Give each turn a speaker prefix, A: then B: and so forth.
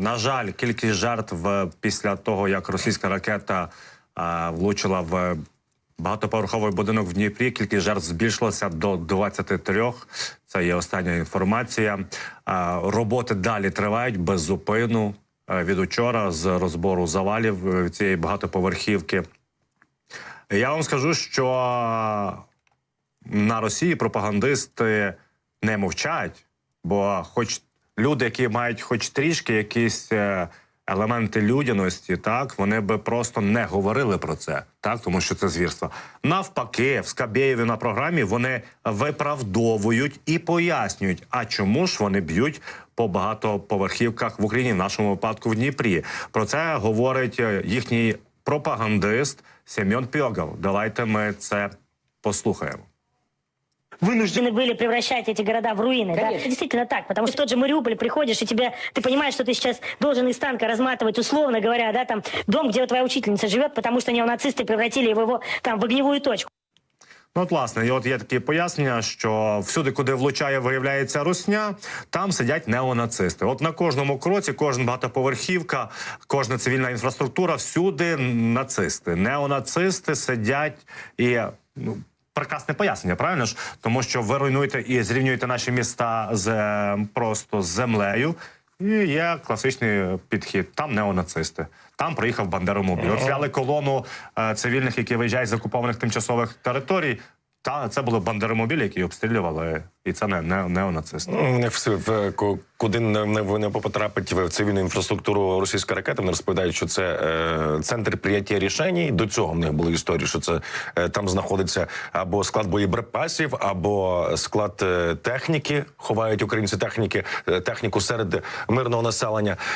A: На жаль, кількість жертв е, після того, як російська ракета е, влучила в багатоповерховий будинок в Дніпрі, кількість жертв збільшилася до 23. Це є остання інформація. Е, роботи далі тривають без зупину. Від учора з розбору завалів цієї багатоповерхівки. Я вам скажу, що на Росії пропагандисти не мовчать, бо хоч люди, які мають хоч трішки якісь е, елементи людяності, так вони би просто не говорили про це, так тому що це звірство. Навпаки, в Скабєєві на програмі вони виправдовують і пояснюють, а чому ж вони б'ють по багатоповерхівках в Україні, в нашому випадку в Дніпрі. Про це говорить е, їхній пропагандист Семен Пьогов. Давайте ми це послухаємо
B: вынуждены были превращать эти города в руины. Да? Это действительно так, потому что в тот же Мариуполь приходишь, и тебе, ты понимаешь, что ты сейчас должен из танка разматывать, условно говоря, да, там, дом, где твоя учительница живет, потому что неонацисты превратили его, его там, в огневую точку.
A: Ну, от, власне, і от є такі пояснення, що всюди, куди влучає, виявляється русня, там сидять неонацисти. От на кожному кроці, кожна багатоповерхівка, кожна цивільна інфраструктура, всюди нацисти. Неонацисти сидять і ну. Прекрасне пояснення, правильно ж? Тому що ви руйнуєте і зрівнюєте наші міста з е, просто з землею. І є класичний підхід. Там неонацисти. Там приїхав бандеромобіль. Взяли колону е, цивільних, які виїжджають з окупованих тимчасових територій. Та це були бандеромобілі, які обстрілювали, і це не, не неонацисти.
C: Не все в куди не, не, не потрапить в цивільну інфраструктуру російська ракета. Вони розповідають, що це е, центр прийняття рішень. До цього в них були історії, що це е, там знаходиться або склад боєприпасів, або склад е, техніки. Ховають українці техніки, е, техніку серед мирного населення.